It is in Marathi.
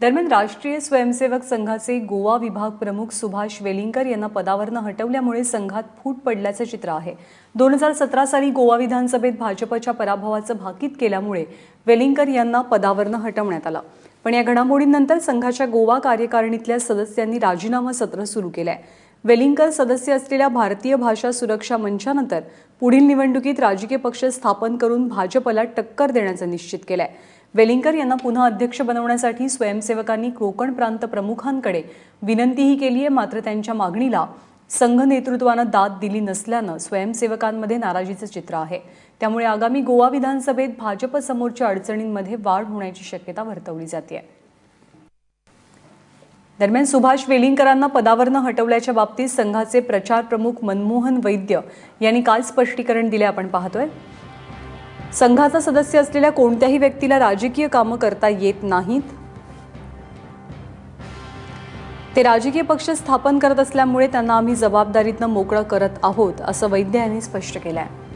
दरम्यान राष्ट्रीय स्वयंसेवक संघाचे गोवा विभाग प्रमुख सुभाष वेलिंकर यांना पदावरनं हटवल्यामुळे संघात फूट पडल्याचं चित्र आहे. दोन हजार सतरा साली गोवा विधानसभेत भाजपच्या पराभवाचं भाकीत केल्यामुळे वेलिंकर यांना पदावरनं हटवण्यात आलं. पण या घडामोडींनंतर संघाच्या गोवा कार्यकारिणीतल्या सदस्यांनी राजीनामा सत्र सुरू केलंय. वेलिंकर सदस्य असलेल्या भारतीय भाषा सुरक्षा मंचानंतर पुढील निवडणुकीत राजकीय पक्ष स्थापन करून भाजपला टक्कर देण्याचं निश्चित केलंय. वेलिंकर यांना पुन्हा अध्यक्ष बनवण्यासाठी स्वयंसेवकांनी कोकण प्रांत प्रमुखांकडे विनंतीही केली आहे मात्र त्यांच्या मागणीला संघ नेतृत्वानं दाद दिली नसल्यानं स्वयंसेवकांमध्ये नाराजीचं चित्र आहे. त्यामुळे आगामी गोवा विधानसभेत भाजपसमोरच्या अडचणींमध्ये वाढ होण्याची शक्यता वर्तवली जाते दरम्यान सुभाष वेलिंगकरांना पदावरनं हटवल्याच्या बाबतीत संघाचे प्रचार प्रमुख मनमोहन वैद्य यांनी काल स्पष्टीकरण दिले. आपण पाहतोय. संघाचा सदस्य असलेल्या कोणत्याही व्यक्तीला राजकीय कामं करता येत नाहीत. ते राजकीय पक्ष स्थापन करत असल्यामुळे त्यांना आम्ही जबाबदारीतनं मोकळं करत आहोत असं वैद्य यांनी स्पष्ट केलं आहे